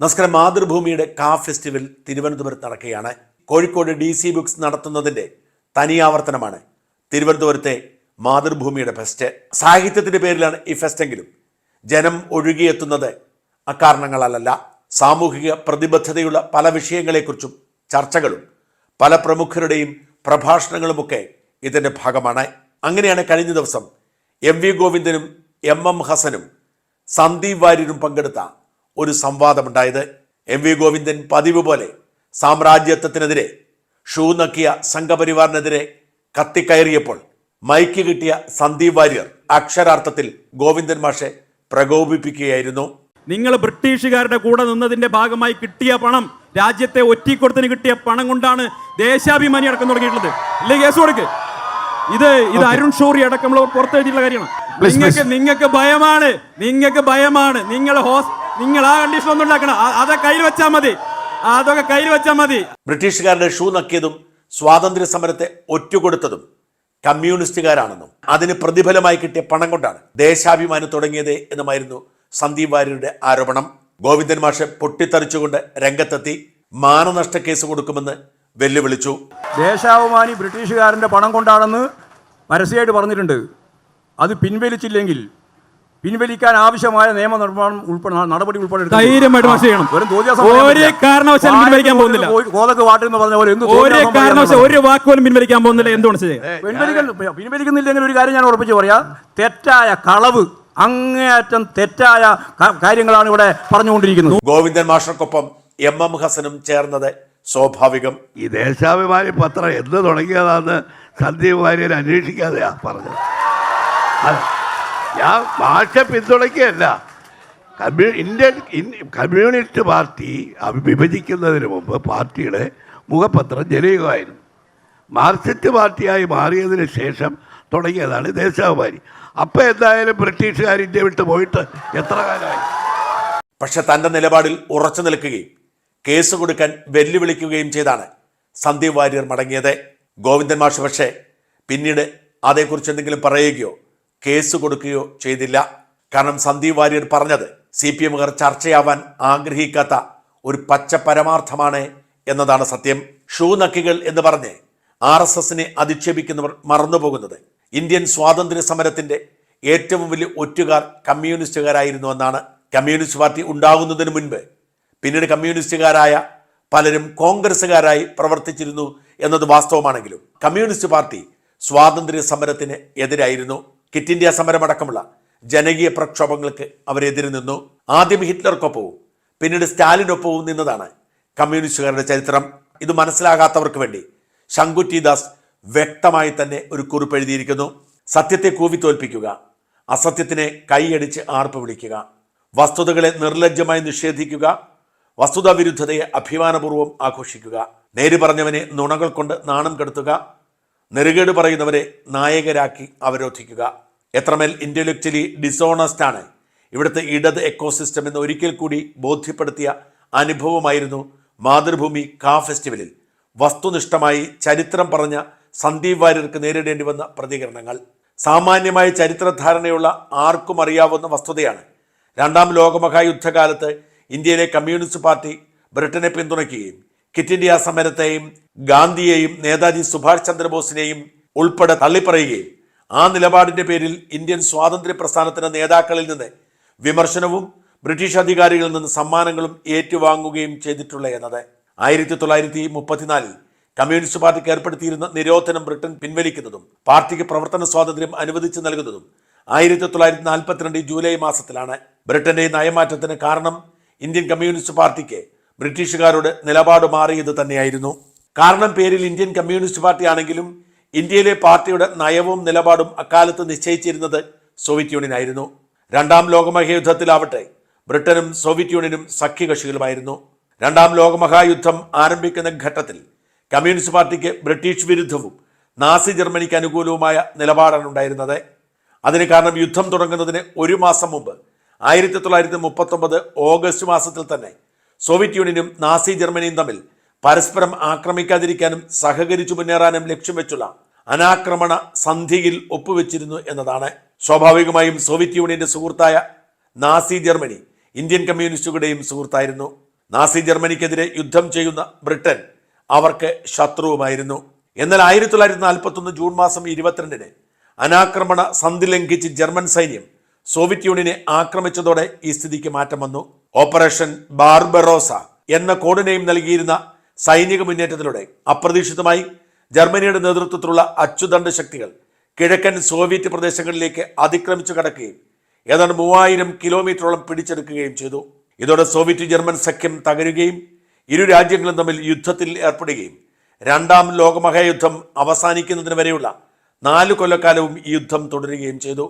നമസ്കാരം. മാതൃഭൂമിയുടെ കാ ഫെസ്റ്റിവൽ തിരുവനന്തപുരത്ത് നടക്കുകയാണ്. കോഴിക്കോട് ഡി സി ബുക്സ് നടത്തുന്നതിന്റെ തനിയാവർത്തനമാണ് തിരുവനന്തപുരത്തെ മാതൃഭൂമിയുടെ ഫെസ്റ്റ്. സാഹിത്യത്തിന്റെ പേരിലാണ് ഈ ഫെസ്റ്റെങ്കിലും. ജനം ഒഴുകിയെത്തുന്നത് അക്കാരണങ്ങളല്ല സാമൂഹിക പ്രതിബദ്ധതയുള്ള പല വിഷയങ്ങളെക്കുറിച്ചും ചർച്ചകളും പല പ്രമുഖരുടെയും പ്രഭാഷണങ്ങളുമൊക്കെ ഇതിന്റെ ഭാഗമാണ്. അങ്ങനെയാണ് കഴിഞ്ഞ ദിവസം എം വി ഗോവിന്ദനും എം എം ഹസനും സന്ദീപ് വാര്യരും പങ്കെടുത്ത ഒരു സംവാദമുണ്ടായത് എം വി ഗോവിന്ദൻ പതിവ് പോലെ സാമ്രാജ്യത്വത്തിനെതിരെ ഷൂ നക്കിയ സംഘപരിവാറിനെതിരെ കത്തിക്കയറിയപ്പോൾ മൈക്ക് കിട്ടിയ സന്ദീപ് വാര്യർ അക്ഷരാർത്ഥത്തിൽ ഗോവിന്ദൻ മാഷെ പ്രകോപിപ്പിക്കുകയായിരുന്നു. നിങ്ങൾ ബ്രിട്ടീഷുകാരുടെ കൂടെ നിന്നതിന്റെ ഭാഗമായി കിട്ടിയ പണം രാജ്യത്തെ ഒറ്റിക്കൊടുത്തിന് കിട്ടിയ പണം കൊണ്ടാണ് ദേശാഭിമാനി അടക്കം തുടങ്ങിയിട്ടുള്ളത്. ഇല്ലേ കേസ് കൊടുക്ക്. ഇത് ഇത് അരുൺ ഷോറി അടക്കമുള്ളവർ പുറത്തെഴുതിയിട്ടുള്ള കാര്യമാണ്. നിങ്ങൾക്ക് നിങ്ങൾക്ക് ഭയമാണ് നിങ്ങൾക്ക് ഭയമാണ്. നിങ്ങൾ ഹോസ് നിങ്ങൾ ആ കണ്ടീഷൻ ഒന്നും ഉണ്ടാക്കണം അതൊക്കെ കയ്യിൽ വെച്ചാൽ മതി. അതൊക്കെ കയ്യിൽ വെച്ചാൽ മതി. ബ്രിട്ടീഷുകാരുടെ ഷൂ നക്കിയതും സ്വാതന്ത്ര്യ സമരത്തെ ഒറ്റുകൊടുത്തതും കമ്മ്യൂണിസ്റ്റുകാരാണെന്നും അതിന് പ്രതിഫലമായി കിട്ടിയ പണം കൊണ്ടാണ് ദേശാഭിമാനം തുടങ്ങിയത് എന്നുമായിരുന്നു സന്ദീപ് വാര്യരുടെ ആരോപണം. ഗോവിന്ദൻ മാഷ് പൊട്ടിത്തെറിച്ചുകൊണ്ട് രംഗത്തെത്തി മാനനഷ്ട കേസ് കൊടുക്കുമെന്ന് വെല്ലുവിളിച്ചു. ദേശാഭിമാനി ബ്രിട്ടീഷുകാരന്റെ പണം കൊണ്ടാണെന്ന് പരസ്യമായിട്ട് പറഞ്ഞിട്ടുണ്ട്. അത് പിൻവലിച്ചില്ലെങ്കിൽ പിൻവലിക്കാൻ ആവശ്യമായ നിയമനിർമ്മാണം ഉൾപ്പെടെ നടപടി ഉൾപ്പെടെ എടുക്കും. ധൈര്യമായിട്ട് മാഷ് ചെയ്യണം. വെറും ഒരു കാരണവശാലും പിൻവലിക്കാൻ പോകുന്നില്ല. കോഴി- കോതക്ക് വാട്ട് എന്ന് പറഞ്ഞ പോലെ ഒരു തോന്നിയാസം കാരണവശാലും ഒരു വാക്ക് പിൻവലിക്കാൻ പോകുന്നില്ല. എന്തുകൊണ്ട് പിൻവലിക്കുന്നില്ലെങ്കിൽ ഒരു കാര്യം ഞാൻ ഉറപ്പിച്ചു പറയാ. തെറ്റായ കളവ് അങ്ങേയറ്റം തെറ്റായ കാര്യങ്ങളാണ് ഇവിടെ പറഞ്ഞുകൊണ്ടിരിക്കുന്നത്. ഗോവിന്ദൻ മാഷർക്കൊപ്പം എം എം ഹസനും ചേർന്നത് സ്വാഭാവികം. ഈ ദേശാഭിമാനി പത്രം എന്ന് തുടങ്ങിയതാന്ന് സന്ദീപ് വാര്യർ അന്വേഷിക്കാതെയാ പറഞ്ഞത്. അത് ഞാൻ ഭാഷ പിന്തുണയ്ക്കുകയല്ല. കമ്മ്യൂ ഇന്ത്യൻ കമ്മ്യൂണിസ്റ്റ് പാർട്ടി വിഭജിക്കുന്നതിന് മുമ്പ് പാർട്ടിയുടെ മുഖപത്രം ജനയുഗമായിരുന്നു മാർക്സിസ്റ്റ് പാർട്ടിയായി മാറിയതിന് ശേഷം തുടങ്ങിയതാണ് ദേശാഭിമാനി. അപ്പോൾ എന്തായാലും ബ്രിട്ടീഷുകാർ ഇന്ത്യ വിട്ട് പോയിട്ട് എത്ര കാലമായി? പക്ഷെ തന്റെ നിലപാടിൽ ഉറച്ചു നിൽക്കുകയും കേസ് കൊടുക്കാൻ വെല്ലുവിളിക്കുകയും ചെയ്താണ് സന്ദീപ് വാര്യർ മടങ്ങിയത്. ഗോവിന്ദൻ മാഷ് പക്ഷേ പിന്നീട് അതേക്കുറിച്ച് എന്തെങ്കിലും പറയുകയോ കേസ് കൊടുക്കുകയോ ചെയ്തില്ല. കാരണം സന്ദീപ് വാര്യർ പറഞ്ഞത് സി പി എമ്മുകാർ ചർച്ചയാവാൻ ആഗ്രഹിക്കാത്ത ഒരു പച്ച പരമാർത്ഥമാണ് എന്നതാണ് സത്യം. ഷൂ നക്കികൾ എന്ന് പറഞ്ഞ് ആർ എസ് എസിനെ അധിക്ഷേപിക്കുന്നവർ മറന്നുപോകുന്നത്. ഇന്ത്യൻ സ്വാതന്ത്ര്യ സമരത്തിന്റെ ഏറ്റവും വലിയ ഒറ്റുകാർ കമ്മ്യൂണിസ്റ്റുകാരായിരുന്നു എന്നാണ്. കമ്മ്യൂണിസ്റ്റ് പാർട്ടി ഉണ്ടാകുന്നതിന് മുൻപ് പിന്നീട് കമ്മ്യൂണിസ്റ്റുകാരായ പലരും കോൺഗ്രസ്സുകാരായി പ്രവർത്തിച്ചിരുന്നു എന്നത് വാസ്തവമാണെങ്കിലും കമ്മ്യൂണിസ്റ്റ് പാർട്ടി സ്വാതന്ത്ര്യ സമരത്തിന് എതിരായിരുന്നു. കിറ്റ് ഇന്ത്യ സമരമടക്കമുള്ള ജനകീയ പ്രക്ഷോഭങ്ങൾക്ക് അവരെതിരെ നിന്നു. ആദ്യം ഹിറ്റ്ലർക്കൊപ്പവും പിന്നീട് സ്റ്റാലിനൊപ്പവും നിന്നതാണ് കമ്മ്യൂണിസ്റ്റുകാരുടെ ചരിത്രം. ഇത് മനസ്സിലാകാത്തവർക്ക് വേണ്ടി ശങ്കുറ്റി ദാസ് വ്യക്തമായി തന്നെ ഒരു കുറിപ്പ് എഴുതിയിരിക്കുന്നു. സത്യത്തെ കൂവി തോൽപ്പിക്കുക അസത്യത്തിനെ കൈയടിച്ച് ആർപ്പ് വിളിക്കുക വസ്തുതകളെ നിർലജ്ജമായി നിഷേധിക്കുക വസ്തുതാ വിരുദ്ധതയെ അഭിമാനപൂർവം ആഘോഷിക്കുക നേര് പറഞ്ഞവനെ നുണകൾ കൊണ്ട് നാണം കെടുത്തുക നെറുകേട് പറയുന്നവരെ നായകരാക്കി അവരോധിക്കുക. എത്രമേൽ ഇന്റലക്ച്വലി ഡിസോണസ്റ്റ് ആണ്. ഇവിടുത്തെ ഇടത് എക്കോസിസ്റ്റം എന്ന് ഒരിക്കൽ കൂടി ബോധ്യപ്പെടുത്തിയ അനുഭവമായിരുന്നു മാതൃഭൂമി കാ ഫെസ്റ്റിവലിൽ വസ്തുനിഷ്ഠമായി ചരിത്രം പറഞ്ഞ സന്ദീപ് വാര്യർക്ക് നേരിടേണ്ടി വന്ന പ്രതികരണങ്ങൾ. സാമാന്യമായ ചരിത്രധാരണയുള്ള ആർക്കും അറിയാവുന്ന വസ്തുതയാണ്. രണ്ടാം ലോകമഹായുദ്ധകാലത്ത് ഇന്ത്യയിലെ കമ്മ്യൂണിസ്റ്റ് പാർട്ടി ബ്രിട്ടനെ പിന്തുണയ്ക്കുകയും കിറ്റ് ഇന്ത്യ സമരത്തെയും ഗാന്ധിയെയും നേതാജി സുഭാഷ് ചന്ദ്രബോസിനെയും ഉൾപ്പെടെ തള്ളിപ്പറയുകയും ആ നിലപാടിന്റെ പേരിൽ ഇന്ത്യൻ സ്വാതന്ത്ര്യ പ്രസ്ഥാനത്തിന്റെ നേതാക്കളിൽ നിന്ന് വിമർശനവും ബ്രിട്ടീഷ് അധികാരികളിൽ നിന്ന് സമ്മാനങ്ങളും ഏറ്റുവാങ്ങുകയും ചെയ്തിട്ടുള്ള എന്നത്. ആയിരത്തി തൊള്ളായിരത്തി മുപ്പത്തിനാലിൽ കമ്മ്യൂണിസ്റ്റ് പാർട്ടിക്ക് ഏർപ്പെടുത്തിയിരുന്ന നിരോധനം ബ്രിട്ടൻ പിൻവലിക്കുന്നതും പാർട്ടിക്ക് പ്രവർത്തന സ്വാതന്ത്ര്യം അനുവദിച്ചു നൽകുന്നതും ആയിരത്തി തൊള്ളായിരത്തി നാൽപ്പത്തിരണ്ട് ജൂലൈ മാസത്തിലാണ്. ബ്രിട്ടന്റെ നയമാറ്റത്തിന് കാരണം ഇന്ത്യൻ കമ്മ്യൂണിസ്റ്റ് പാർട്ടിക്ക് ബ്രിട്ടീഷുകാരോട് നിലപാട് മാറിയത് തന്നെയായിരുന്നു. കാരണം പേരിൽ ഇന്ത്യൻ കമ്മ്യൂണിസ്റ്റ് പാർട്ടി ആണെങ്കിലും ഇന്ത്യയിലെ പാർട്ടിയുടെ നയവും നിലപാടും അക്കാലത്ത് നിശ്ചയിച്ചിരുന്നത് സോവിയറ്റ് യൂണിയനായിരുന്നു. രണ്ടാം ലോകമഹായുദ്ധത്തിലാവട്ടെ ബ്രിട്ടനും സോവിയറ്റ് യൂണിയനും സഖ്യകക്ഷികളുമായിരുന്നു. രണ്ടാം ലോകമഹായുദ്ധം ആരംഭിക്കുന്ന ഘട്ടത്തിൽ കമ്മ്യൂണിസ്റ്റ് പാർട്ടിക്ക് ബ്രിട്ടീഷ് വിരുദ്ധവും നാസി ജർമ്മനിക്ക് അനുകൂലവുമായ നിലപാടാണ് ഉണ്ടായിരുന്നത്. അതിന് കാരണം യുദ്ധം തുടങ്ങുന്നതിന് ഒരു മാസം മുമ്പ് ആയിരത്തി തൊള്ളായിരത്തി മുപ്പത്തൊമ്പത് ഓഗസ്റ്റ് മാസത്തിൽ തന്നെ സോവിയറ്റ് യൂണിയനും നാസി ജർമ്മനിയും തമ്മിൽ പരസ്പരം ആക്രമിക്കാതിരിക്കാനും സഹകരിച്ചു മുന്നേറാനും ലക്ഷ്യം വെച്ചുള്ള അനാക്രമണ സന്ധിയിൽ ഒപ്പുവെച്ചിരുന്നു എന്നതാണ്. സ്വാഭാവികമായും സോവിയറ്റ് യൂണിയന്റെ സുഹൃത്തായ നാസി ജർമ്മനി ഇന്ത്യൻ കമ്മ്യൂണിസ്റ്റുകളുടെയും സുഹൃത്തായിരുന്നു. നാസി ജർമ്മനിക്കെതിരെ യുദ്ധം ചെയ്യുന്ന ബ്രിട്ടൻ അവർക്ക് ശത്രുവുമായിരുന്നു. എന്നാൽ ആയിരത്തി തൊള്ളായിരത്തി നാൽപ്പത്തി ഒന്ന് ജൂൺ മാസം ഇരുപത്തിരണ്ടിന് അനാക്രമണ സന്ധി ലംഘിച്ച് ജർമ്മൻ സൈന്യം സോവിയറ്റ് യൂണിയനെ ആക്രമിച്ചതോടെ ഈ സ്ഥിതിക്ക് മാറ്റം വന്നു. ഓപ്പറേഷൻ ബാർബറോസ എന്ന കോഡ് നെയിം നൽകിയിരുന്ന സൈനിക മുന്നേറ്റത്തിലൂടെ അപ്രതീക്ഷിതമായി ജർമ്മനിയുടെ നേതൃത്വത്തിലുള്ള അച്ചുതണ്ട് ശക്തികൾ കിഴക്കൻ സോവിയറ്റ് പ്രദേശങ്ങളിലേക്ക് അതിക്രമിച്ചു കടക്കുകയും ഏതാണ്ട് മൂവായിരം കിലോമീറ്ററോളം പിടിച്ചെടുക്കുകയും ചെയ്തു. ഇതോടെ സോവിയറ്റ് ജർമ്മൻ സഖ്യം തകരുകയും ഇരു രാജ്യങ്ങളും തമ്മിൽ യുദ്ധത്തിൽ ഏർപ്പെടുകയും രണ്ടാം ലോകമഹായുദ്ധം അവസാനിക്കുന്നതിന് വരെയുള്ള നാല് കൊല്ലക്കാലവും ഈ യുദ്ധം തുടരുകയും ചെയ്തു.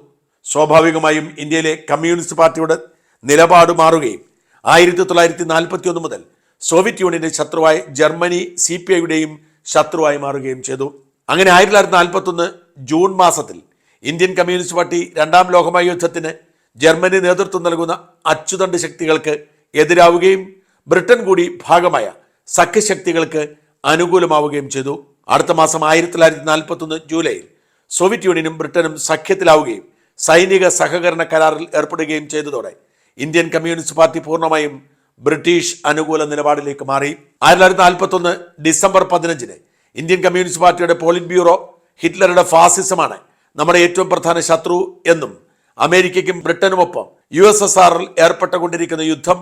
സ്വാഭാവികമായും ഇന്ത്യയിലെ കമ്മ്യൂണിസ്റ്റ് പാർട്ടിയുടെ നിലപാട് മാറുകയും ആയിരത്തി തൊള്ളായിരത്തി നാൽപ്പത്തി ഒന്ന് മുതൽ സോവിയറ്റ് യൂണിയന്റെ ശത്രുവായ ജർമ്മനി സി പി ഐയുടെയും ശത്രുവായി മാറുകയും ചെയ്തു. അങ്ങനെ ആയിരത്തി തൊള്ളായിരത്തി നാൽപ്പത്തി ഒന്ന് ജൂൺ മാസത്തിൽ ഇന്ത്യൻ കമ്മ്യൂണിസ്റ്റ് പാർട്ടി രണ്ടാം ലോകമഹായുദ്ധത്തിന് ജർമ്മനി നേതൃത്വം നൽകുന്ന അച്ചുതണ്ട് ശക്തികൾക്ക് എതിരാവുകയും ബ്രിട്ടൻ കൂടി ഭാഗമായ സഖ്യശക്തികൾക്ക് അനുകൂലമാവുകയും ചെയ്തു. അടുത്ത മാസം ആയിരത്തി തൊള്ളായിരത്തി നാൽപ്പത്തി ഒന്ന് ജൂലൈയിൽ സോവിയറ്റ് യൂണിയനും ബ്രിട്ടനും സഖ്യത്തിലാവുകയും സൈനിക സഹകരണ കരാറിൽ ഏർപ്പെടുകയും ചെയ്തതോടെ ഇന്ത്യൻ കമ്മ്യൂണിസ്റ്റ് പാർട്ടി പൂർണമായും ബ്രിട്ടീഷ് അനുകൂല നിലപാടിലേക്ക് മാറി. ആയിരത്തി തൊള്ളായിരത്തി നാൽപ്പത്തി ഒന്ന് ഡിസംബർ പതിനഞ്ചിന് ഇന്ത്യൻ കമ്മ്യൂണിസ്റ്റ് പാർട്ടിയുടെ പോളിറ്റ് ബ്യൂറോ ഹിറ്റ്ലറുടെ ഫാസിസമാണ് നമ്മുടെ ഏറ്റവും പ്രധാന ശത്രു എന്നും അമേരിക്കയ്ക്കും ബ്രിട്ടനുമൊപ്പം യു എസ് എസ് ആറിൽ ഏർപ്പെട്ടുകൊണ്ടിരിക്കുന്ന യുദ്ധം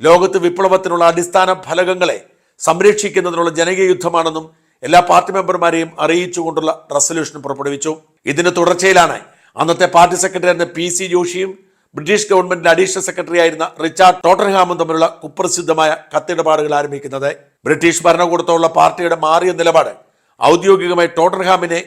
ലോകത്ത് വിപ്ലവത്തിനുള്ള അടിസ്ഥാന ഫലകങ്ങളെ സംരക്ഷിക്കുന്നതിനുള്ള ജനകീയ യുദ്ധമാണെന്നും എല്ലാ പാർട്ടി മെമ്പർമാരെയും അറിയിച്ചുകൊണ്ടുള്ള റെസൊല്യൂഷൻ പുറപ്പെടുവിച്ചു. ഇതിന് തുടർച്ചയിലാണ് അന്നത്തെ പാർട്ടി സെക്രട്ടറി പി സി ജോഷിയും ബ്രിട്ടീഷ് ഗവൺമെന്റിന്റെ അഡീഷണൽ സെക്രട്ടറി ആയിരുന്ന റിച്ചാർഡ് ടോട്ടർഹാമും തമ്മിലുള്ള കുപ്രസിദ്ധമായ കത്തിടപാടുകൾ ആരംഭിക്കുന്നത് ബ്രിട്ടീഷ് ഭരണകൂടത്തോടുള്ള പാർട്ടിയുടെ മാറിയ നിലപാട്. ഔദ്യോഗികമായി ടോട്ടർഹാമിനെ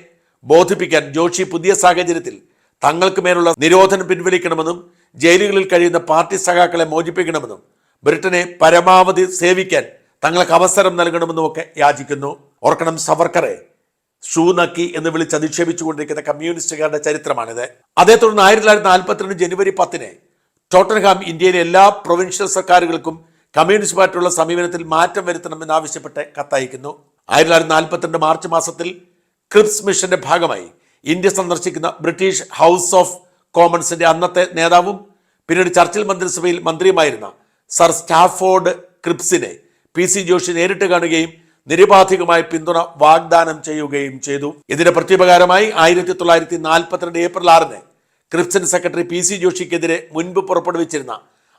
ബോധിപ്പിക്കാൻ ജോഷി പുതിയ സാഹചര്യത്തിൽ തങ്ങൾക്ക് മേലുള്ള നിരോധനം പിൻവലിക്കണമെന്നും ജയിലുകളിൽ കഴിയുന്ന പാർട്ടി സഖാക്കളെ മോചിപ്പിക്കണമെന്നും ബ്രിട്ടനെ പരമാവധി സേവിക്കാൻ തങ്ങൾക്ക് അവസരം നൽകണമെന്നും ഒക്കെ യാചിക്കുന്നു. ഓർക്കണം സവർക്കറെ ഷൂ നക്കി എന്ന് വിളിച്ച് അധിക്ഷേപിച്ചുകൊണ്ടിരിക്കുന്ന കമ്മ്യൂണിസ്റ്റുകാരുടെ ചരിത്രമാണിത്. അതേ തുടർന്ന് ആയിരത്തി തൊള്ളായിരത്തി നാൽപ്പത്തിരണ്ട് ജനുവരി പത്തിന് ടോട്ടൻഹാം ഇന്ത്യയിലെ എല്ലാ പ്രൊവിൻഷ്യൽ സർക്കാരുകൾക്കും കമ്മ്യൂണിസ്റ്റ് പാർട്ടിയുള്ള സമീപനത്തിൽ മാറ്റം വരുത്തണമെന്ന് വരുത്തണമെന്നാവശ്യപ്പെട്ട് കത്തയക്കുന്നു. ആയിരത്തി തൊള്ളായിരത്തി നാൽപ്പത്തിരണ്ട് മാർച്ച് മാസത്തിൽ ക്രിപ്സ് മിഷന്റെ ഭാഗമായി ഇന്ത്യ സന്ദർശിക്കുന്ന ബ്രിട്ടീഷ് ഹൗസ് ഓഫ് കോമൺസിന്റെ അന്നത്തെ നേതാവും പിന്നീട് ചർച്ചിൽ മന്ത്രിസഭയിൽ മന്ത്രിയുമായിരുന്ന സർ സ്റ്റാഫോർഡ് ക്രിപ്സിനെ പി സി ജോഷി നേരിട്ട് കാണുകയും നിരുപാധികമായ പിന്തുണ വാഗ്ദാനം ചെയ്യുകയും ചെയ്തു. ഇതിന്റെ പ്രത്യുപകാരമായി ആയിരത്തി തൊള്ളായിരത്തി നാൽപ്പത്തിരണ്ട് ഏപ്രിൽ ആറിന് ക്രിസ്ത്യൻ സെക്രട്ടറി പി സി ജോഷിക്കെതിരെ മുൻപ് പുറപ്പെടുവിച്ചിരുന്ന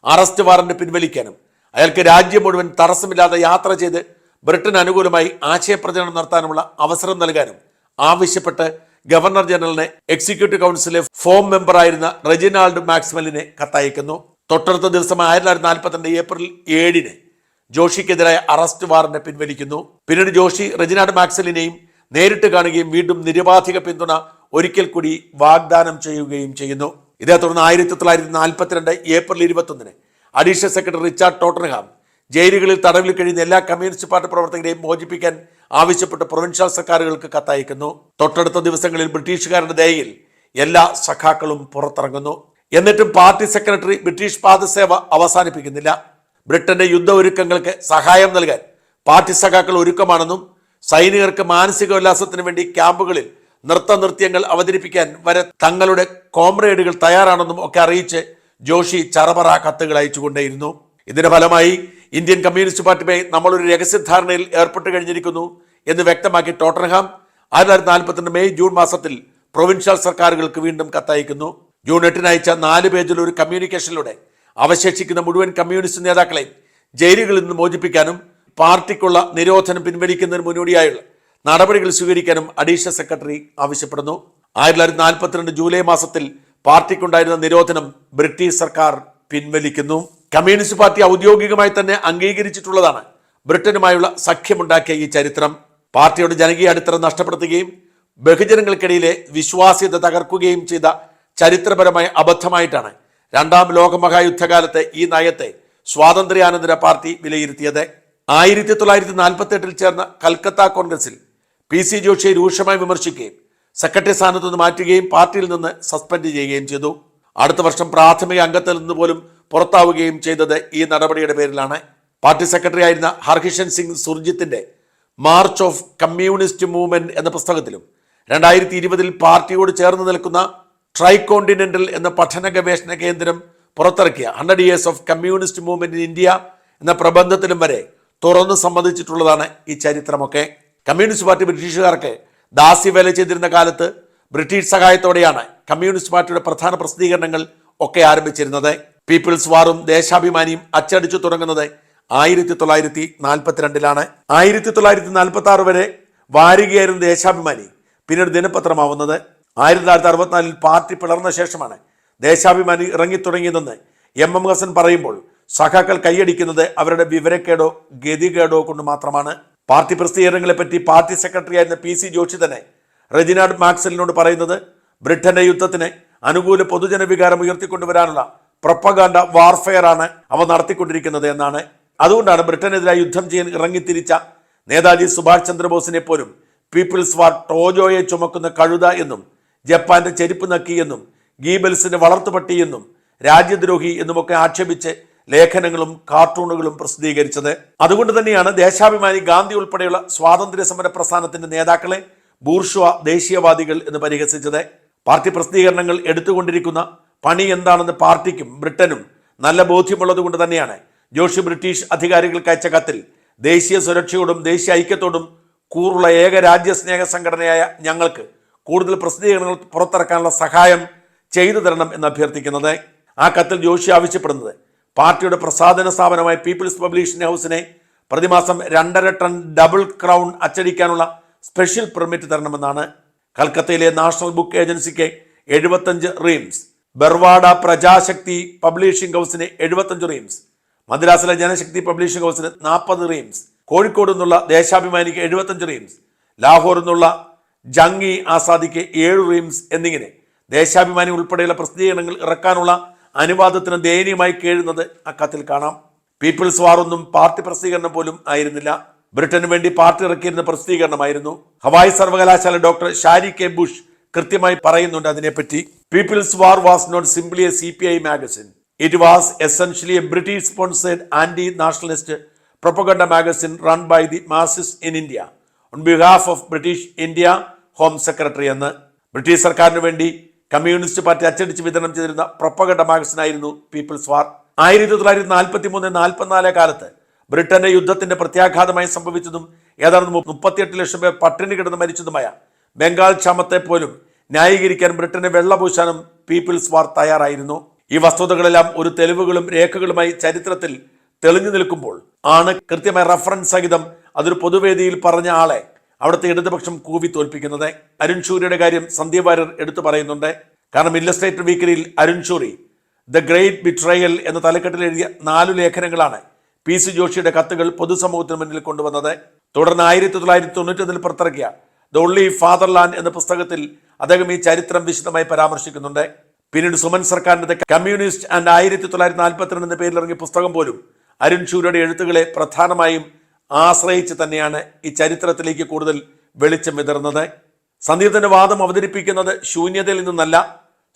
അറസ്റ്റ് വാറന്റ് പിൻവലിക്കാനും അയാൾക്ക് രാജ്യം മുഴുവൻ തടസ്സമില്ലാതെ യാത്ര ചെയ്ത് ബ്രിട്ടൻ അനുകൂലമായി ആശയപ്രചരണം നടത്താനുമുള്ള അവസരം നൽകാനും ആവശ്യപ്പെട്ട് ഗവർണർ ജനറലിനെ എക്സിക്യൂട്ടീവ് കൗൺസിലെ ഫോം മെമ്പറായിരുന്ന റെജിനാൾഡ് മാക്സ്വെല്ലിനെ കത്തയക്കുന്നു. തൊട്ടടുത്ത ദിവസം ആയിരത്തി തൊള്ളായിരത്തി നാൽപ്പത്തിരണ്ട് ഏപ്രിൽ ഏഴിന് ജോഷിക്കെതിരായ അറസ്റ്റ് വാറന്റ് പിൻവലിക്കുന്നു. പിന്നീട് ജോഷി റെജിനാഡ് മാക്സലിനെയും നേരിട്ട് കാണുകയും വീണ്ടും നിരുപാധിക പിന്തുണ ഒരിക്കൽ കൂടി വാഗ്ദാനം ചെയ്യുകയും ചെയ്യുന്നു. ഇതേ തുടർന്ന് ആയിരത്തി തൊള്ളായിരത്തി നാൽപ്പത്തിരണ്ട് ഏപ്രിൽ ഇരുപത്തൊന്നിന് അഡീഷണൽ സെക്രട്ടറി റിച്ചാർഡ് ടോട്ടർഹാം ജയിലുകളിൽ തടവിൽ കഴിയുന്ന എല്ലാ കമ്മ്യൂണിസ്റ്റ് പാർട്ടി പ്രവർത്തകരെയും മോചിപ്പിക്കാൻ ആവശ്യപ്പെട്ട് പ്രൊവിൻഷ്യൽ സർക്കാരുകൾക്ക് കത്തയക്കുന്നു. തൊട്ടടുത്ത ദിവസങ്ങളിൽ ബ്രിട്ടീഷുകാരുടെ ദയയിൽ എല്ലാ സഖാക്കളും പുറത്തിറങ്ങുന്നു. എന്നിട്ടും പാർട്ടി സെക്രട്ടറി ബ്രിട്ടീഷ് പാദസേവ അവസാനിപ്പിക്കുന്നില്ല. ബ്രിട്ടന്റെ യുദ്ധ ഒരുക്കങ്ങൾക്ക് സഹായം നൽകാൻ പാർട്ടി സഖാക്കൾ ഒരുക്കമാണെന്നും സൈനികർക്ക് മാനസിക ഉല്ലാസത്തിന് വേണ്ടി ക്യാമ്പുകളിൽ നൃത്ത നൃത്യങ്ങൾ അവതരിപ്പിക്കാൻ വരെ തങ്ങളുടെ കോമ്രേഡുകൾ തയ്യാറാണെന്നും ഒക്കെ അറിയിച്ച് ജോഷി ചറപറ കത്തുകൾ അയച്ചുകൊണ്ടേയിരുന്നു. ഇതിന്റെ ഫലമായി ഇന്ത്യൻ കമ്മ്യൂണിസ്റ്റ് പാർട്ടിയുമായി നമ്മളൊരു രഹസ്യധാരണയിൽ ഏർപ്പെട്ട് കഴിഞ്ഞിരിക്കുന്നു എന്ന് വ്യക്തമാക്കി ടോട്ടൻഹാം ആയിരത്തി തൊള്ളായിരത്തി നാൽപ്പത്തിരണ്ട് മെയ് ജൂൺ മാസത്തിൽ പ്രൊവിൻഷ്യൽ സർക്കാരുകൾക്ക് വീണ്ടും കത്തയക്കുന്നു. ജൂൺ എട്ടിന് അയച്ച നാല് പേജിൽ ഒരു കമ്മ്യൂണിക്കേഷനിലൂടെ അവശേഷിക്കുന്ന മുഴുവൻ കമ്മ്യൂണിസ്റ്റ് നേതാക്കളെ ജയിലുകളിൽ നിന്ന് മോചിപ്പിക്കാനും പാർട്ടിക്കുള്ള നിരോധനം പിൻവലിക്കുന്നതിന് മുന്നോടിയായുള്ള നടപടികൾ സ്വീകരിക്കാനും അഡീഷണൽ സെക്രട്ടറി ആവശ്യപ്പെടുന്നു. ആയിരത്തി തൊള്ളായിരത്തി നാൽപ്പത്തിരണ്ട് ജൂലൈ മാസത്തിൽ പാർട്ടിക്കുണ്ടായിരുന്ന നിരോധനം ബ്രിട്ടീഷ് സർക്കാർ പിൻവലിക്കുന്നു. കമ്മ്യൂണിസ്റ്റ് പാർട്ടി ഔദ്യോഗികമായി തന്നെ അംഗീകരിച്ചിട്ടുള്ളതാണ് ബ്രിട്ടനുമായുള്ള സഖ്യമുണ്ടാക്കിയ ഈ ചരിത്രം. പാർട്ടിയുടെ ജനകീയ അടിത്തറ നഷ്ടപ്പെടുത്തുകയും ബഹുജനങ്ങൾക്കിടയിലെ വിശ്വാസ്യത തകർക്കുകയും ചെയ്ത ചരിത്രപരമായ അബദ്ധമായിട്ടാണ് രണ്ടാം ലോകമഹായുദ്ധകാലത്തെ ഈ നയത്തെ സ്വാതന്ത്ര്യാനന്തര പാർട്ടി വിലയിരുത്തിയത്. ആയിരത്തി തൊള്ളായിരത്തി നാൽപ്പത്തി എട്ടിൽ ചേർന്ന കൽക്കത്ത കോൺഗ്രസിൽ പി സി ജോഷിയെ രൂക്ഷമായി വിമർശിക്കുകയും സെക്രട്ടറി സ്ഥാനത്ത് നിന്ന് മാറ്റുകയും പാർട്ടിയിൽ നിന്ന് സസ്പെൻഡ് ചെയ്യുകയും ചെയ്തു. അടുത്ത വർഷം പ്രാഥമിക അംഗത്തിൽ നിന്ന് പോലും പുറത്താവുകയും ചെയ്തത് ഈ നടപടിയുടെ പേരിലാണ്. പാർട്ടി സെക്രട്ടറി ആയിരുന്ന ഹർകിഷൻ സിംഗ് സുർജിത്തിന്റെ മാർച്ച് ഓഫ് കമ്മ്യൂണിസ്റ്റ് മൂവ്മെന്റ് എന്ന പുസ്തകത്തിലും രണ്ടായിരത്തി ഇരുപതിൽ പാർട്ടിയോട് ചേർന്ന് നിൽക്കുന്ന ട്രൈകോണ്ടിനെന്റൽ എന്ന പഠന ഗവേഷണ കേന്ദ്രം പുറത്തിറക്കിയ hundred years of communist movement in India എന്ന പ്രബന്ധത്തിലും വരെ തുറന്ന് സംബന്ധിച്ചിട്ടുള്ളതാണ് ഈ ചരിത്രമൊക്കെ. കമ്മ്യൂണിസ്റ്റ് പാർട്ടി ബ്രിട്ടീഷുകാർക്ക് ദാസി വേല ചെയ്തിരുന്ന കാലത്ത് ബ്രിട്ടീഷ് സഹായത്തോടെയാണ് കമ്മ്യൂണിസ്റ്റ് പാർട്ടിയുടെ പ്രധാന പ്രസിദ്ധീകരണങ്ങൾ ഒക്കെ ആരംഭിച്ചിരുന്നത്. പീപ്പിൾസ് വാറും ദേശാഭിമാനിയും അച്ചടിച്ചു തുടങ്ങുന്നത് ആയിരത്തി തൊള്ളായിരത്തി നാൽപ്പത്തിരണ്ടിലാണ് ആയിരത്തി തൊള്ളായിരത്തി നാൽപ്പത്തി ആറ് വരെ വാരികയായിരുന്നു ദേശാഭിമാനി പിന്നീട് ദിനപത്രമാവുന്നത്. ആയിരത്തി തൊള്ളായിരത്തി അറുപത്തിനാലിൽ പാർട്ടി പിളർന്ന ശേഷമാണ് ദേശാഭിമാനി ഇറങ്ങിത്തുടങ്ങിയതെന്ന് എം എം ഹസൻ പറയുമ്പോൾ സഖാക്കൾ കൈയടിക്കുന്നത് അവരുടെ വിവരക്കേടോ ഗതികേടോ കൊണ്ട് മാത്രമാണ്. പാർട്ടി പ്രസിദ്ധീകരണങ്ങളെ പറ്റി പാർട്ടി സെക്രട്ടറി ആയിരുന്ന പി സി ജോഷി തന്നെ റെജിനാർഡ് മാക്സലിനോട് പറയുന്നത് ബ്രിട്ടന്റെ യുദ്ധത്തിന് അനുകൂല പൊതുജന വികാരം ഉയർത്തിക്കൊണ്ടുവരാനുള്ള വാർഫെയർ ആണ് അവ നടത്തിക്കൊണ്ടിരിക്കുന്നത് എന്നാണ്. അതുകൊണ്ടാണ് ബ്രിട്ടനെതിരായി യുദ്ധം ചെയ്യാൻ ഇറങ്ങിത്തിരിച്ച നേതാജി സുഭാഷ് ചന്ദ്രബോസിനെ പോലും പീപ്പിൾസ് വാർ ടോജോയെ ചുമക്കുന്ന കഴുത എന്നും ജപ്പാന്റെ ചെരുപ്പ് നക്കിയെന്നും ഗീബൽസിന്റെ വളർത്തുപട്ടിയെന്നും രാജ്യദ്രോഹി എന്നുമൊക്കെ ആക്ഷേപിച്ച് ലേഖനങ്ങളും കാർട്ടൂണുകളും പ്രസിദ്ധീകരിച്ചത്. അതുകൊണ്ട് തന്നെയാണ് ദേശാഭിമാനി ഗാന്ധി ഉൾപ്പെടെയുള്ള സ്വാതന്ത്ര്യ സമര പ്രസ്ഥാനത്തിന്റെ നേതാക്കളെ ബൂർഷ്വ ദേശീയവാദികൾ എന്ന് പരിഹസിച്ചത്. പാർട്ടി പ്രസിദ്ധീകരണങ്ങൾ എടുത്തുകൊണ്ടിരിക്കുന്ന പണി എന്താണെന്ന് പാർട്ടിക്കും ബ്രിട്ടനും നല്ല ബോധ്യമുള്ളത് കൊണ്ട് തന്നെയാണ് ജോഷി ബ്രിട്ടീഷ് അധികാരികൾക്ക് അയച്ച കത്തിൽ ദേശീയ സുരക്ഷയോടും ദേശീയ ഐക്യത്തോടും കൂറുള്ള ഏക രാജ്യസ്നേഹ സംഘടനയായ ഞങ്ങൾക്ക് കൂടുതൽ പ്രസിദ്ധീകരണങ്ങൾ പുറത്തിറക്കാനുള്ള സഹായം ചെയ്തു തരണം എന്ന് അഭ്യർത്ഥിക്കുന്നത് ആ കത്തിൽ ജോഷി ആവശ്യപ്പെടുന്നത്. പാർട്ടിയുടെ പ്രസാധന സ്ഥാപനമായ പീപ്പിൾസ് പബ്ലിഷിംഗ് ഹൗസിനെ പ്രതിമാസം രണ്ടര ടൺ ഡബിൾ ക്രൗൺ അച്ചടിക്കാനുള്ള സ്പെഷ്യൽ പെർമിറ്റ് തരണമെന്നാണ് കൽക്കത്തയിലെ നാഷണൽ ബുക്ക് ഏജൻസിക്ക് എഴുപത്തഞ്ച് റീംസ് ബർവാഡ പ്രജാശക്തി പബ്ലിഷിംഗ് ഹൗസിന് എഴുപത്തഞ്ച് റീംസ് മദ്രാസിലെ ജനശക്തി പബ്ലിഷിംഗ് ഹൗസിന് നാൽപ്പത് റീംസ് കോഴിക്കോട് നിന്നുള്ള ദേശാഭിമാനിക്ക് എഴുപത്തഞ്ച് റീംസ് ലാഹോറിൽ നിന്നുള്ള ജംഗി ആസാദിക്ക് ഏഴ് റീംസ് എന്നിങ്ങനെ ദേശാഭിമാനി ഉൾപ്പെടെയുള്ള പ്രസിദ്ധീകരണങ്ങൾ ഇറക്കാനുള്ള അനുവാദത്തിന് ദയനീയമായി കേഴുന്നത് അക്കത്തിൽ കാണാം. പീപ്പിൾസ് വാർ ഒന്നും പാർട്ടി പ്രസിദ്ധീകരണം പോലും ആയിരുന്നില്ല. ബ്രിട്ടന് വേണ്ടി പാർട്ടി ഇറക്കിയിരുന്ന പ്രസിദ്ധീകരണമായിരുന്നു. ഹവായ് സർവകലാശാല ഡോക്ടർ ഷാരി കെ ബുഷ് കൃത്യമായി പറയുന്നുണ്ട് അതിനെപ്പറ്റി. People's war was not simply a C P I magazine. It was essentially a British sponsored anti nationalist propaganda magazine run by the masses in India. On behalf of British India home secretary എന്ന് British സർക്കാരിന് വേണ്ടി communist party അച്ചടിച്ച് വിതരണം ചെയ്തിരുന്ന propaganda magazine ആയിരുന്നു people's war ആയിരത്തി തൊള്ളായിരത്തി നാൽപ്പത്തി മൂന്ന് നാൽപ്പത്തിനാല് കാലത്ത് ബ്രിട്ടന്റെ യുദ്ധത്തിന്റെ പ്രത്യാഘാതമായി സംഭവിച്ചതും ഏതാണ്ട് മുപ്പത്തിയെട്ട് ലക്ഷം പേർ പട്ടിണി കിടന്ന് മരിച്ചതുമായ ബംഗാൾ ക്ഷാമത്തെ പോലും ന്യായീകരിക്കാൻ ബ്രിട്ടനെ വെള്ളപൂശാനും പീപ്പിൾസ് വാർ തയ്യാറായിരുന്നു. ഈ വസ്തുതകളെല്ലാം ഒരു തെളിവുകളും രേഖകളുമായി ചരിത്രത്തിൽ തെളിഞ്ഞു നിൽക്കുമ്പോൾ ആണ് കൃത്യമായ റഫറൻസ് സഹിതം അതൊരു പൊതുവേദിയിൽ പറഞ്ഞ ആളെ അവിടുത്തെ ഇടതുപക്ഷം കൂവി തോൽപ്പിക്കുന്നത്. അരുൺ ഷൂരിയുടെ കാര്യം സന്ദീപ് വാര്യർ എടുത്തു പറയുന്നുണ്ട്. കാരണം illustrated വീക്കിലിയിൽ Arun Shourie the great betrayal എന്ന തലക്കെട്ടിൽ എഴുതിയ നാലു ലേഖനങ്ങളാണ് പി സി ജോഷിയുടെ കത്തുകൾ പൊതുസമൂഹത്തിന് മുന്നിൽ കൊണ്ടുവന്നത്. തുടർന്ന് ആയിരത്തി തൊള്ളായിരത്തി തൊണ്ണൂറ്റൊന്നിൽ പുറത്തിറക്കിയ ദ ഒള്ളി ഫാദർലാൻഡ് എന്ന പുസ്തകത്തിൽ അദ്ദേഹം ഈ ചരിത്രം വിശദമായി പരാമർശിക്കുന്നുണ്ട്. പിന്നീട് സുമൻ സർക്കാരിന്റെ കമ്മ്യൂണിസ്റ്റ് ആൻഡ് ആയിരത്തി തൊള്ളായിരത്തി നാൽപ്പത്തിരണ്ട് എന്ന പേരിൽ ഇറങ്ങിയ പുസ്തകം പോലും അരുൺ ഷൂരിയുടെ എഴുത്തുകളെ പ്രധാനമായും ആശ്രയിച്ച് തന്നെയാണ് ഈ ചരിത്രത്തിലേക്ക് കൂടുതൽ വെളിച്ചം വിതർന്നത് സന്ദീപത്തിന്റെ വാദം അവതരിപ്പിക്കുന്നത് ശൂന്യതയിൽ നിന്നല്ല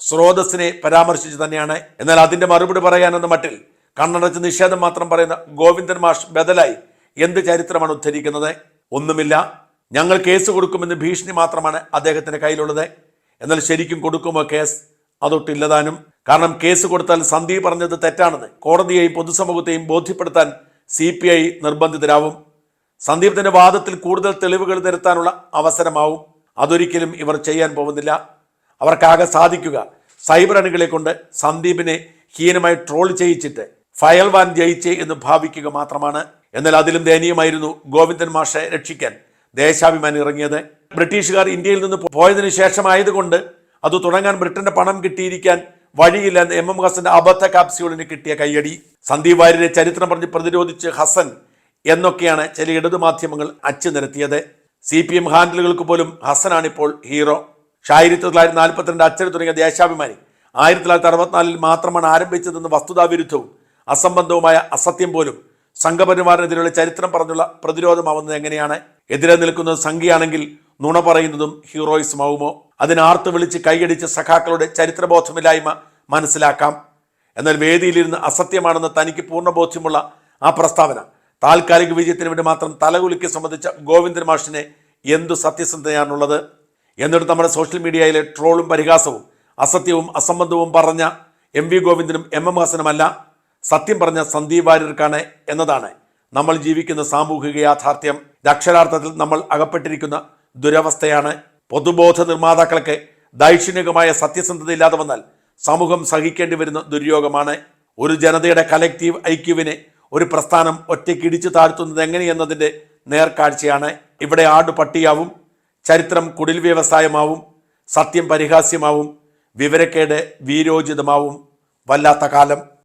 സ്രോതസ്സിനെ പരാമർശിച്ച് തന്നെയാണ്. എന്നാൽ അതിന്റെ മറുപടി പറയാനെന്ന മട്ടിൽ കണ്ണടച്ച് നിഷേധം മാത്രം പറയുന്ന ഗോവിന്ദൻ മാഷ് ബദലായി എന്ത് ചരിത്രമാണ് ഉദ്ധരിക്കുന്നത്? ഒന്നുമില്ല. ഞങ്ങൾ കേസ് കൊടുക്കുമെന്ന് ഭീഷണി മാത്രമാണ് അദ്ദേഹത്തിന്റെ കയ്യിലുള്ളത്. എന്നാൽ ശരിക്കും കൊടുക്കുമോ കേസ്? അതൊട്ടില്ലതാനും. കാരണം കേസ് കൊടുത്താൽ സന്ദീപ് പറഞ്ഞത് തെറ്റാണെന്ന് കോടതിയെയും പൊതുസമൂഹത്തെയും ബോധ്യപ്പെടുത്താൻ സി പി ഐ നിർബന്ധിതരാവും. സന്ദീപിന്റെ വാദത്തിൽ കൂടുതൽ തെളിവുകൾ നിരത്താനുള്ള അവസരമാവും. അതൊരിക്കലും ഇവർ ചെയ്യാൻ പോകുന്നില്ല. അവർക്കാകെ സാധിക്കുക സൈബർ അണികളെ കൊണ്ട് സന്ദീപിനെ ഹീനമായി ട്രോൾ ചെയ്യിച്ചിട്ട് ഫയൽവാൻ ജയിച്ചേ എന്ന് ഭാവിക്കുക മാത്രമാണ്. എന്നാൽ അതിലും ദയനീയമായിരുന്നു ഗോവിന്ദൻ മാഷെ രക്ഷിക്കാൻ ദേശാഭിമാനി ഇറങ്ങിയത്. ബ്രിട്ടീഷുകാർ ഇന്ത്യയിൽ നിന്ന് പോയതിനു ശേഷമായതുകൊണ്ട് അത് തുടങ്ങാൻ ബ്രിട്ടന്റെ പണം കിട്ടിയിരിക്കാൻ വഴിയില്ല എം എം ഹസന്റെ അബദ്ധ കാപ്സ്യൂളിന് കിട്ടിയ കയ്യടി. സന്ദീപ് വാര്യരെ ചരിത്രം പറഞ്ഞ് പ്രതിരോധിച്ച് ഹസൻ എന്നൊക്കെയാണ് ചില ഇടതു മാധ്യമങ്ങൾ അച്ചു നിരത്തിയത്. സി പി എം ഹാൻഡിലുകൾക്ക് പോലും ഹസനാണിപ്പോൾ ഹീറോ. ആയിരത്തി തൊള്ളായിരത്തി നാൽപ്പത്തിരണ്ട് അച്ചടി തുടങ്ങിയ ദേശാഭിമാനി. ആയിരത്തി തൊള്ളായിരത്തി അറുപത്തിനാലിൽ മാത്രമാണ് ആരംഭിച്ചതെന്ന് വസ്തുതാവിരുദ്ധവും അസംബന്ധവുമായ അസത്യം പോലും സംഘപരിവാറിനെതിരെയുള്ള ചരിത്രം പറഞ്ഞുള്ള പ്രതിരോധമാവുന്നത് എങ്ങനെയാണ്? എതിരെ നിൽക്കുന്നത് സംഖ്യയാണെങ്കിൽ നുണ പറയുന്നതും ഹീറോയിസമാവുമോ? അതിനാർത്ത് വിളിച്ച് കൈയടിച്ച സഖാക്കളുടെ ചരിത്രബോധമില്ലായ്മ മനസ്സിലാക്കാം. എന്നാൽ വേദിയിലിരുന്ന് അസത്യമാണെന്ന് തനിക്ക് പൂർണ ബോധ്യമുള്ള ആ പ്രസ്താവന താൽക്കാലിക വിജയത്തിന് വേണ്ടി മാത്രം തലകുലുക്കി സംബന്ധിച്ച ഗോവിന്ദൻ മാഷിനെ എന്തു സത്യസന്ധതയാണുള്ളത്? എന്നിട്ട് നമ്മുടെ സോഷ്യൽ മീഡിയയിലെ ട്രോളും പരിഹാസവും അസത്യവും അസംബന്ധവും പറഞ്ഞ എം വി ഗോവിന്ദനും എം എം ഹസനുമല്ല. സത്യം പറഞ്ഞ സന്ദീപ് വാര്യർക്കാണ് എന്നതാണ് നമ്മൾ ജീവിക്കുന്ന സാമൂഹിക യാഥാർത്ഥ്യം. അക്ഷരാർത്ഥത്തിൽ നമ്മൾ അകപ്പെട്ടിരിക്കുന്ന ദുരവസ്ഥയാണ്. പൊതുബോധ നിർമ്മാതാക്കൾക്ക് ദൈക്ഷണികമായ സത്യസന്ധത ഇല്ലാതെ വന്നാൽ സമൂഹം സഹിക്കേണ്ടി വരുന്ന ദുര്യോഗമാണ്. ഒരു ജനതയുടെ കലക്റ്റീവ് ഐക്യുവിനെ ഒരു പ്രസ്ഥാനം ഒറ്റയ്ക്ക് ഇടിച്ചു താഴ്ത്തുന്നത് എങ്ങനെയെന്നതിന്റെ നേർക്കാഴ്ചയാണ്. ഇവിടെ ആട് പട്ടിയാവും ചരിത്രം കുടിൽ വ്യവസായമാവും സത്യം പരിഹാസ്യമാവും വിവരക്കേട് വീരോചിതമാവും. വല്ലാത്ത കാലം.